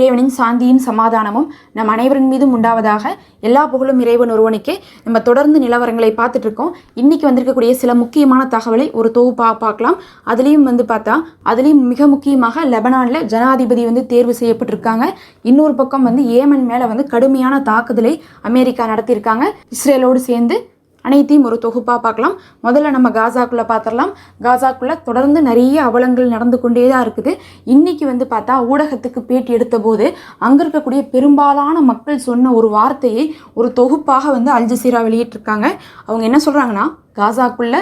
இறைவனின் சாந்தியும் சமாதானமும் நம் அனைவரின் மீதும் உண்டாவதாக எல்லா புகழும் இறைவன் ஒருவனுக்கே. நம்ம தொடர்ந்து நிலவரங்களை பார்த்துட்டு இருக்கோம் இன்னைக்கு வந்திருக்கக்கூடிய சில முக்கியமான தகவலை ஒரு தொகுப்பாக பார்க்கலாம். அதுலேயும் வந்து பார்த்தா அதுலேயும் மிக முக்கியமாக லெபனானில் ஜனாதிபதி வந்து தேர்வு செய்யப்பட்டிருக்காங்க. இன்னொரு பக்கம் வந்து ஏமன் மேலே வந்து கடுமையான தாக்குதலை அமெரிக்கா நடத்தியிருக்காங்க. இஸ்ரேலோடு சேர்ந்து அனைத்தையும் ஒரு தொகுப்பாக பார்க்கலாம். முதல்ல நம்ம காசாக்குள்ளே பார்த்துடலாம். காசாக்குள்ளே தொடர்ந்து நிறைய அவலங்கள் நடந்து கொண்டே தான் இருக்குது. இன்றைக்கி வந்து பார்த்தா ஊடகத்துக்கு பேட்டி எடுத்தபோது அங்கே இருக்கக்கூடிய பெரும்பாலான மக்கள் சொன்ன ஒரு வார்த்தையை ஒரு தொகுப்பாக வந்து அல்ஜசீரா வெளியிட்டிருக்காங்க. அவங்க என்ன சொல்கிறாங்கன்னா காசாக்குள்ளே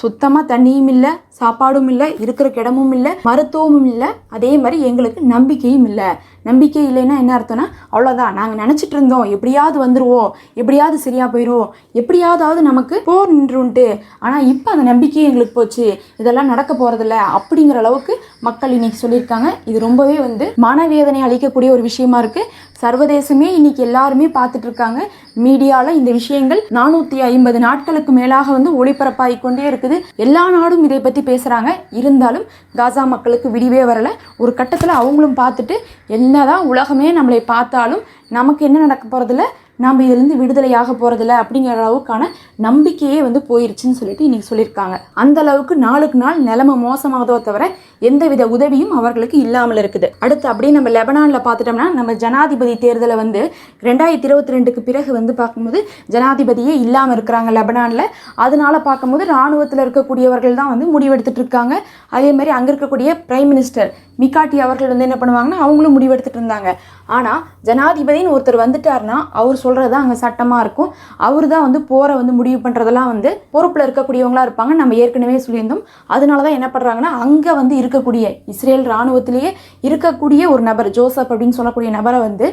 சுத்தமாக தண்ணியும் இல்லை சாப்பாடும் இல்லை இருக்கிற கிடமும் இல்லை மருத்துவமும் இல்லை. அதே மாதிரி எங்களுக்கு நம்பிக்கையும் இல்லை. நம்பிக்கை இல்லைன்னா என்ன அர்த்தம்னா அவ்வளோதான் நாங்கள் நினச்சிட்டு இருந்தோம் எப்படியாவது வந்துடுவோம் எப்படியாவது சரியாக போயிடுவோம் எப்படியாவது நமக்கு போர் நின்றுன்ட்டு ஆனால் இப்போ அந்த நம்பிக்கையே எங்களுக்கு போச்சு. இதெல்லாம் நடக்க போகிறதில்ல அப்படிங்கிற அளவுக்கு மக்கள் இன்னைக்கு சொல்லியிருக்காங்க. இது ரொம்பவே வந்து மனவேதனை அளிக்கக்கூடிய ஒரு விஷயமா இருக்குது சர்வதேசமே இன்னைக்கு எல்லாருமே பார்த்துட்டு இருக்காங்க மீடியாவில் இந்த விஷயங்கள் நானூற்றி ஐம்பது நாட்களுக்கு மேலாக வந்து ஒளிபரப்பாகி கொண்டே இருக்குது. எல்லா நாடும் இதை பற்றி பேசுகிறாங்க இருந்தாலும் காசா மக்களுக்கு விடிவே வரலை. ஒரு கட்டத்தில் அவங்களும் பார்த்துட்டு என்னதான் உலகமே நம்மளை பார்த்தாலும் நமக்கு என்ன நடக்க போகிறதில்ல நாம் இதுலேருந்து விடுதலையாக போகிறதில்ல அப்படிங்கிற அளவுக்கான நம்பிக்கையே வந்து போயிருச்சுன்னு சொல்லிட்டு இன்னைக்கு சொல்லியிருக்காங்க. அந்த அளவுக்கு நாளுக்கு நாள் நிலைமை மோசமாகதோ தவிர எந்தவித உதவியும் அவர்களுக்கு இல்லாமல் இருக்குது. அடுத்து அப்படியே நம்ம லெபனானில் பார்த்துட்டோம்னா நம்ம ஜனாதிபதி தேர்தலை வந்து ரெண்டாயிரத்தி இருபத்தி ரெண்டுக்கு பிறகு வந்து பார்க்கும்போது ஜனாதிபதியே இல்லாமல் இருக்கிறாங்க லெபனானில். அதனால பார்க்கும்போது இராணுவத்தில் இருக்கக்கூடியவர்கள் தான் வந்து முடிவெடுத்துட்டு இருக்காங்க. அதே மாதிரி அங்கே இருக்கக்கூடிய பிரைம் மினிஸ்டர் மிகாட்டி அவர்கள் வந்து என்ன பண்ணுவாங்கன்னா அவங்களும் முடிவெடுத்துட்டு இருந்தாங்க. ஆனால் ஜனாதிபதின்னு ஒருத்தர் வந்துட்டாருன்னா அவர் சொல்கிறது தான் அங்கே சட்டமாக இருக்கும். அவர் தான் வந்து போரை வந்து முடிவு பண்ணுறதெல்லாம் வந்து பொறுப்பில் இருக்கக்கூடியவங்களா இருப்பாங்க. நம்ம ஏற்கனவே சொல்லியிருந்தோம். அதனால தான் என்ன பண்ணுறாங்கன்னா அங்கே வந்து இருக்கக்கூடிய இஸ்ரேல் இராணுவத்திலேயே இருக்கக்கூடிய ஒரு நபர் ஜோசப் அப்படின்னு சொல்லக்கூடிய நபரை வந்து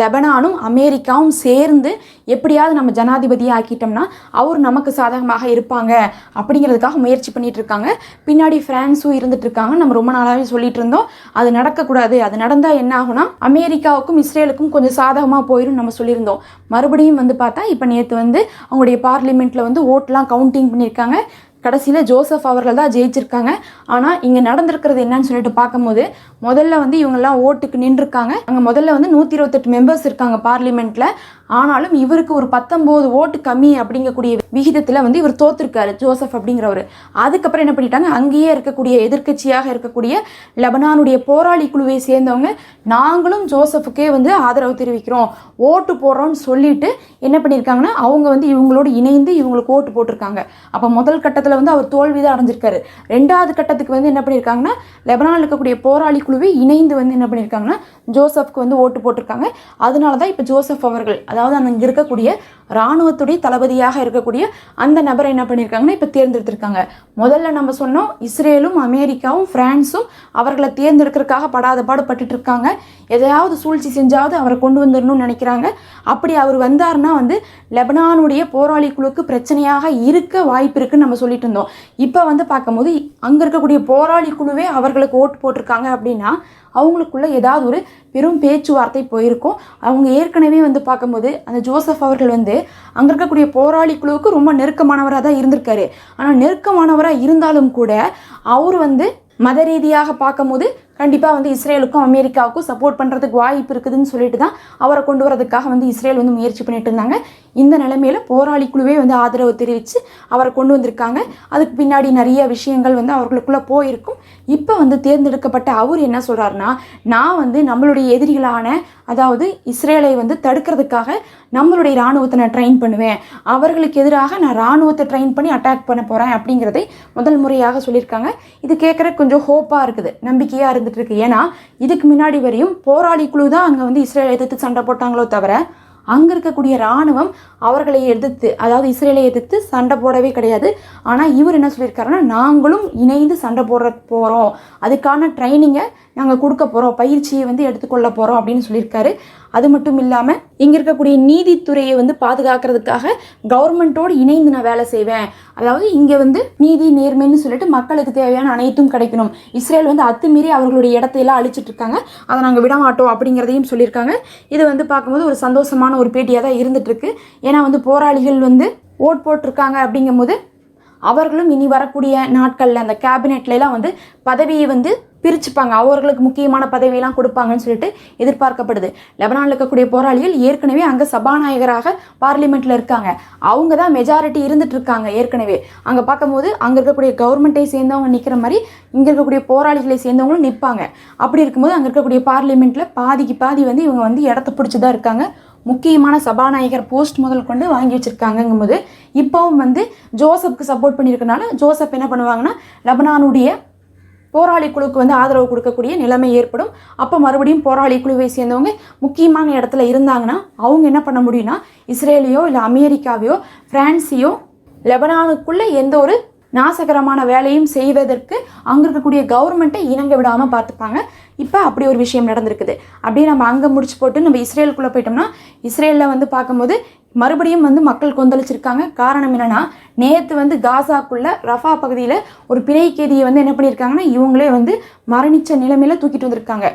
லெபனானும் அமெரிக்காவும் சேர்ந்து எப்படியாவது நம்ம ஜனாதிபதியை ஆக்கிட்டோம்னா அவர் நமக்கு சாதகமாக இருப்பாங்க அப்படிங்கிறதுக்காக முயற்சி பண்ணிட்டு இருக்காங்க. பின்னாடி பிரான்ஸும் இருந்துட்டு இருக்காங்க. நம்ம ரொம்ப நாளாகவே சொல்லிட்டு இருந்தோம். அது நடக்கக்கூடாது. அது நடந்தால் என்ன ஆகும்னா அமெரிக்காவுக்கும் இஸ்ரேலுக்கும் கொஞ்சம் சாதகமாக போயிடும் நம்ம சொல்லியிருந்தோம். மறுபடியும் வந்து பார்த்தா இப்போ நேற்று வந்து அவங்களுடைய பார்லிமெண்ட்டில் வந்து ஓட்டெலாம் கவுண்டிங் பண்ணியிருக்காங்க. கடைசியில் ஜோசப் அவர்கள் தான் ஜெயிச்சிருக்காங்க. ஆனால் இங்கே நடந்திருக்கிறது என்னன்னு சொல்லிட்டு பார்க்கும்போது முதல்ல வந்து இவங்கெல்லாம் ஓட்டுக்கு நின்றுருக்காங்க. அங்கே முதல்ல வந்து நூற்றி இருபத்தெட்டு மெம்பர்ஸ் இருக்காங்க பார்லிமெண்ட்டில் ஆனாலும் இவருக்கு ஒரு பத்தொம்போது ஓட்டு கம்மி அப்படிங்கக்கூடிய விகிதத்தில் வந்து இவர் தோத்துருக்காரு ஜோசப் அப்படிங்கிறவர். அதுக்கப்புறம் என்ன பண்ணிட்டாங்க? அங்கேயே இருக்கக்கூடிய எதிர்க்கட்சியாக இருக்கக்கூடிய லெபனானுடைய போராளி குழுவை சேர்ந்தவங்க நாங்களும் ஜோசப்புக்கே வந்து ஆதரவு தெரிவிக்கிறோம். ஓட்டு போடுறோம்னு சொல்லிட்டு என்ன பண்ணியிருக்காங்கன்னா அவங்க வந்து இவங்களோடு இணைந்து இவங்களுக்கு ஓட்டு போட்டிருக்காங்க. அப்போ முதல் கட்டத்தில் வந்து அவர் தோல்வி தான் அடைஞ்சிருக்காரு. ரெண்டாவது கட்டத்துக்கு வந்து என்ன பண்ணியிருக்காங்கன்னா லெபனானில் இருக்கக்கூடிய போராளி குழுவை இணைந்து வந்து என்ன பண்ணியிருக்காங்கன்னா ஜோசப்க்கு வந்து ஓட்டு போட்டிருக்காங்க. அதனால தான் இப்போ ஜோசப் அவர்கள் அதாவது அதாவது அங்கே இருக்கக்கூடிய இராணுவத்துடைய தளபதியாக இருக்கக்கூடிய அந்த நபரை என்ன பண்ணியிருக்காங்கன்னா இப்போ தேர்ந்தெடுத்திருக்காங்க. முதல்ல நம்ம சொன்னோம் இஸ்ரேலும் அமெரிக்காவும் பிரான்ஸும் அவர்களை தேர்ந்தெடுக்கிறதுக்காக படாத பாடுபட்டுட்டு இருக்காங்க. எதையாவது சூழ்ச்சி செஞ்சாவது அவரை கொண்டு வந்துடணும்னு நினைக்கிறாங்க. அப்படி அவர் வந்தாருன்னா வந்து லெபனானுடைய போராளி குழுக்கு பிரச்சனையாக இருக்க வாய்ப்பு இருக்குன்னு நம்ம சொல்லிட்டு இருந்தோம். இப்போ வந்து பார்க்கும்போது அங்கே இருக்கக்கூடிய போராளி குழுவே அவர்களுக்கு ஓட்டு போட்டிருக்காங்க அப்படின்னா அவங்களுக்குள்ள ஏதாவது ஒரு பெரும் பேச்சுவார்த்தை போயிருக்கும். அவங்க ஏற்கனவே வந்து பார்க்கும்போது அந்த ஜோசப் அவர்கள் வந்து அங்கே இருக்கக்கூடிய போராளி குழுவுக்கு ரொம்ப நெருக்கமானவராக தான் இருந்திருக்காரு. ஆனால் நெருக்கமானவராக இருந்தாலும் கூட அவர் வந்து மத ரீதியாக பார்க்கும்போது கண்டிப்பாக வந்து இஸ்ரேலுக்கும் அமெரிக்காவுக்கும் சப்போர்ட் பண்ணுறதுக்கு வாய்ப்பு இருக்குதுன்னு சொல்லிட்டு தான் அவரை கொண்டு வரதுக்காக வந்து இஸ்ரேல் வந்து முயற்சி பண்ணிட்டு இருந்தாங்க. இந்த நிலைமையில் போராளி குழுவே வந்து ஆதரவு தெரிவித்து அவரை கொண்டு வந்திருக்காங்க. அதுக்கு பின்னாடி நிறைய விஷயங்கள் வந்து அவர்களுக்குள்ளே போயிருக்கும். இப்போ வந்து தேர்ந்தெடுக்கப்பட்ட அவர் என்ன சொல்கிறாருன்னா நான் வந்து நம்மளுடைய எதிரிகளான அதாவது இஸ்ரேலை வந்து தடுக்கிறதுக்காக நம்மளுடைய இராணுவத்தை நான் ட்ரெயின் பண்ணுவேன். அவர்களுக்கு எதிராக நான் இராணுவத்தை ட்ரெயின் பண்ணி அட்டாக் பண்ண போகிறேன் அப்படிங்கிறதை முதல் முறையாக சொல்லியிருக்காங்க. இது கேட்குற கொஞ்சம் ஹோப்பாக இருக்குது நம்பிக்கையாக இருக்குது இருக்கு ஏன்னா இதுக்கு முன்னாடி வரையும் போராளி குழு தான் அங்கே வந்து இஸ்ரேலை எதிர்த்து சண்டை போட்டாங்களோ தவிர அங்கே இருக்கக்கூடிய இராணுவம் அவர்களை எதிர்த்து அதாவது இஸ்ரேலை எதிர்த்து சண்டை போடவே கிடையாது. ஆனால் இவர் என்ன சொல்லியிருக்காருன்னா நாங்களும் இணைந்து சண்டை போடுற போகிறோம் அதுக்கான ட்ரைனிங்கை நாங்கள் கொடுக்க போகிறோம் பயிற்சியை வந்து எடுத்துக்கொள்ள போகிறோம் அப்படின்னு சொல்லியிருக்காரு. அது மட்டும் இல்லாமல் இங்கே இருக்கக்கூடிய நீதித்துறையை வந்து பாதுகாக்கிறதுக்காக கவர்மெண்ட்டோடு இணைந்து நான் வேலை செய்வேன். அதாவது இங்கே வந்து நீதி நேர்மைன்னு சொல்லிட்டு மக்களுக்கு தேவையான அனைத்தும் கிடைக்கணும். இஸ்ரேல் வந்து அத்துமீறி அவர்களுடைய இடத்தையெல்லாம் அழிச்சிட்டு இருக்காங்க. அதை நாங்கள் விட மாட்டோம் அப்படிங்கிறதையும் சொல்லியிருக்காங்க. இது வந்து பார்க்கும்போது ஒரு சந்தோஷமான ஒரு பேட்டியாக தான் இருந்துட்டுருக்கு. ஏன்னா வந்து போராளிகள் வந்து ஓட் போட்டிருக்காங்க அப்படிங்கும்போது அவர்களும் இனி வரக்கூடிய நாட்களில் அந்த கேபினெட்லலாம் வந்து பதவியை வந்து பிரிச்சுப்பாங்க. அவர்களுக்கு முக்கியமான பதவியெல்லாம் கொடுப்பாங்கன்னு சொல்லிட்டு எதிர்பார்க்கப்படுது. லெபனானில் இருக்கக்கூடிய போராளிகள் ஏற்கனவே அங்கே சபாநாயகராக பார்லிமெண்ட்டில் இருக்காங்க. அவங்க தான் மெஜாரிட்டி இருந்துட்டு இருக்காங்க ஏற்கனவே. அங்கே பார்க்கும்போது அங்கே இருக்கக்கூடிய கவர்மெண்ட்டை சேர்ந்தவங்க நிற்கிற மாதிரி இங்கே இருக்கக்கூடிய போராளிகளை சேர்ந்தவங்களும் நிற்பாங்க அப்படி இருக்கும்போது அங்கே இருக்கக்கூடிய பார்லிமெண்ட்டில் பாதிக்கு பாதி வந்து இவங்க வந்து இடத்த பிடிச்சி தான் இருக்காங்க. முக்கியமான சபாநாயகர் போஸ்ட் முதல் கொண்டு வாங்கி வச்சுருக்காங்கங்கும்போது இப்போவும் வந்து ஜோசப்க்கு சப்போர்ட் பண்ணியிருக்கனால ஜோசப் என்ன பண்ணுவாங்கன்னா லெபனானுடைய போராளி குழுக்கு வந்து ஆதரவு கொடுக்கக்கூடிய நிலைமை ஏற்படும். அப்போ மறுபடியும் போராளி குழுவை சேர்ந்தவங்க முக்கியமான இடத்துல இருந்தாங்கன்னா அவங்க என்ன பண்ண முடியும்னா இஸ்ரேலையோ இல்லை அமெரிக்காவையோ பிரான்ஸையோ லெபனானுக்குள்ளே எந்த ஒரு நாசகரமான வேலையும் செய்வதற்கு அங்கே இருக்கக்கூடிய கவர்மெண்ட்டை இணங்க விடாமல் பார்த்துப்பாங்க. இப்போ அப்படி ஒரு விஷயம் நடந்திருக்குது. அப்படியே நம்ம அங்கே முடிச்சு போட்டு நம்ம இஸ்ரேலுக்குள்ளே போயிட்டோம்னா இஸ்ரேலில் வந்து பார்க்கும்போது மறுபடியும் வந்து மக்கள் கொந்தளிச்சிருக்காங்க. காரணம் என்னென்னா நேற்று வந்து காசாக்குள்ள ரஃபா பகுதியில் ஒரு பிணை கேதியை வந்து என்ன பண்ணியிருக்காங்கன்னா இவங்களே வந்து மரணிச்ச நிலைமையில் தூக்கிட்டு வந்திருக்காங்க.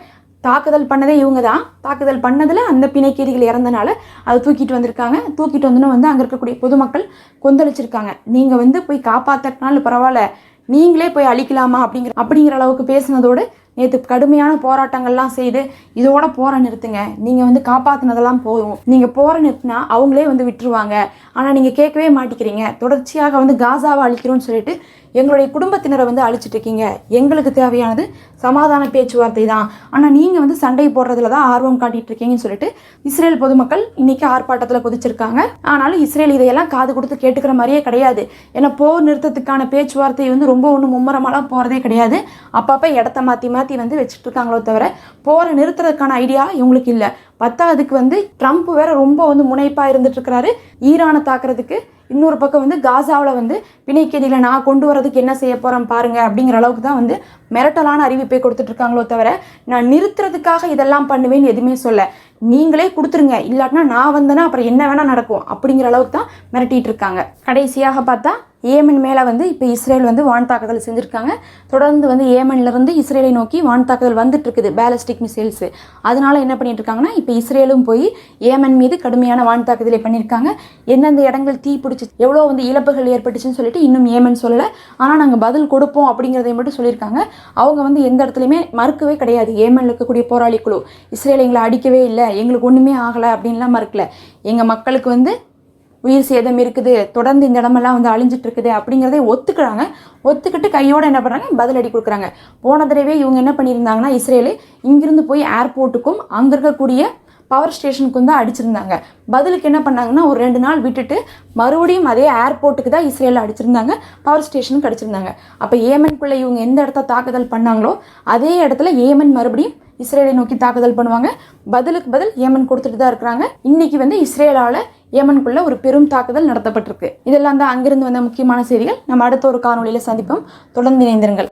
தாக்குதல் பண்ணதே இவங்க தான் தாக்குதல் பண்ணதில் அந்த பிணைக்கீதிகள் இறந்தனால அதை தூக்கிட்டு வந்திருக்காங்க. தூக்கிட்டு வந்துன்னு வந்து அங்கே இருக்கக்கூடிய பொதுமக்கள் கொந்தளிச்சிருக்காங்க. நீங்கள் வந்து போய் காப்பாற்றினாலும் பரவாயில்ல. நீங்களே போய் அழிக்கலாமா அப்படிங்கிற அப்படிங்கிற அளவுக்கு பேசினதோடு நேற்று கடுமையான போராட்டங்கள்லாம் செய்து இதோட போற நிறுத்துங்க. நீங்கள் வந்து காப்பாற்றினதெல்லாம் போதும். நீங்கள் போற நிறுத்தினா அவங்களே வந்து விட்டுருவாங்க. ஆனால் நீங்கள் கேட்கவே மாட்டேங்கிறீங்க. தொடர்ச்சியாக வந்து காசாவை அழிக்கிறோன்னு சொல்லிட்டு எங்களுடைய குடும்பத்தினரை வந்து அழிச்சிட்டு இருக்கீங்க எங்களுக்கு தேவையானது சமாதான பேச்சுவார்த்தை தான். ஆனால் நீங்கள் வந்து சண்டை போடுறதுல தான் ஆர்வம் காட்டிட்டு இருக்கீங்கன்னு சொல்லிட்டு இஸ்ரேல் பொதுமக்கள் இன்னைக்கு ஆர்ப்பாட்டத்தில் குதிச்சிருக்காங்க. ஆனாலும் இஸ்ரேல் இதையெல்லாம் காது கொடுத்து கேட்டுக்கிற மாதிரியே கிடையாது. ஏன்னா போர் நிறுத்தத்துக்கான பேச்சுவார்த்தை வந்து ரொம்ப ஒன்றும் மும்முரமாலாம் போகிறதே கிடையாது. அப்பப்போ இடத்த மாற்றி மாற்றி வந்து வச்சுட்டு இருக்காங்களோ தவிர போரை நிறுத்துறதுக்கான ஐடியா இவங்களுக்கு இல்லை. பத்தாவதுக்கு வந்து ட்ரம்ப் வேற ரொம்ப வந்து முனைப்பாக இருந்துட்டு இருக்கிறாரு ஈரானை தாக்குறதுக்கு இன்னொரு பக்கம் வந்து காசாவில் வந்து பிணைக்கதியில் நான் கொண்டு வரதுக்கு என்ன செய்ய போகிறேன் பாருங்க அப்படிங்கிற அளவுக்கு தான் வந்து மிரட்டலான அறிவிப்பை கொடுத்துட்ருக்காங்களோ தவிர நான் நிறுத்துறதுக்காக இதெல்லாம் பண்ணுவேன்னு எதுவுமே சொல்ல. நீங்களே கொடுத்துருங்க. இல்லாட்டினா நான் வந்தேன்னா அப்புறம் என்ன வேணால் நடக்கும் அப்படிங்கிற அளவுக்கு தான் மிரட்டிகிட்டு இருக்காங்க கடைசியாக பார்த்தா ஏமன் மேலே வந்து இப்போ இஸ்ரேல் வந்து வான் தாக்குதல் செஞ்சுருக்காங்க. தொடர்ந்து வந்து ஏமன்லேருந்து இஸ்ரேலை நோக்கி வான் தாக்குதல் வந்துட்டு இருக்குது பேலஸ்டிக் மிசைல்ஸு அதனால் என்ன பண்ணிட்டு இருக்காங்கன்னா இப்போ இஸ்ரேலும் போய் ஏமன் மீது கடுமையான வான் தாக்குதலை பண்ணியிருக்காங்க எந்தெந்த இடங்கள் தீ பிடிச்சி எவ்வளோ வந்து இழப்புகள் ஏற்பட்டுச்சுன்னு சொல்லிட்டு இன்னும் ஏமன் சொல்லலை. ஆனால் நாங்கள் பதில் கொடுப்போம் அப்படிங்கிறதை மட்டும் சொல்லியிருக்காங்க அவங்க வந்து எந்த இடத்துலையுமே மறுக்கவே கிடையாது. ஏமனில் இருக்கக்கூடிய போராளி குழு. இஸ்ரேல் எங்களை அடிக்கவே இல்லை. எங்களுக்கு ஒன்றுமே ஆகலை அப்படின்லாம் மறுக்கல. எங்கள் மக்களுக்கு வந்து உயிர் சேதம் இருக்குது தொடர்ந்து இந்த இடமெல்லாம் வந்து அழிஞ்சிட்டு இருக்குது அப்படிங்கிறதே ஒத்துக்கிறாங்க. ஒத்துக்கிட்டு கையோட என்ன பண்ணுறாங்க பதிலடி கொடுக்குறாங்க. போன தடவை இவங்க என்ன பண்ணியிருந்தாங்கன்னா இஸ்ரேலு இங்கிருந்து போய் ஏர்போர்ட்டுக்கும் அங்கே இருக்கக்கூடிய பவர் ஸ்டேஷனுக்கு வந்து அடிச்சிருந்தாங்க. பதிலுக்கு என்ன பண்ணாங்கன்னா ஒரு ரெண்டு நாள் விட்டுட்டு மறுபடியும் அதே ஏர்போர்ட்டுக்கு தான் இஸ்ரேலில் அடிச்சிருந்தாங்க பவர் ஸ்டேஷனுக்கு அடிச்சிருந்தாங்க. அப்போ ஏமனுக்குள்ளே இவங்க எந்த இடத்த தாக்குதல் பண்ணாங்களோ அதே இடத்துல ஏமன் மறுபடியும் இஸ்ரேலை நோக்கி தாக்குதல் பண்ணுவாங்க. பதிலுக்கு பதில் ஏமன் கொடுத்துட்டு தான் இருக்கிறாங்க. இன்னைக்கு வந்து இஸ்ரேலால் ஏமனுக்குள்ள ஒரு பெரும் தாக்குதல் நடத்தப்பட்டிருக்கு. இதெல்லாம் தான் அங்கிருந்து வந்த முக்கியமான செய்திகள். நம்ம அடுத்த ஒரு காணொலியில் சந்திப்போம். தொடர்ந்து இணைந்திருங்கள்.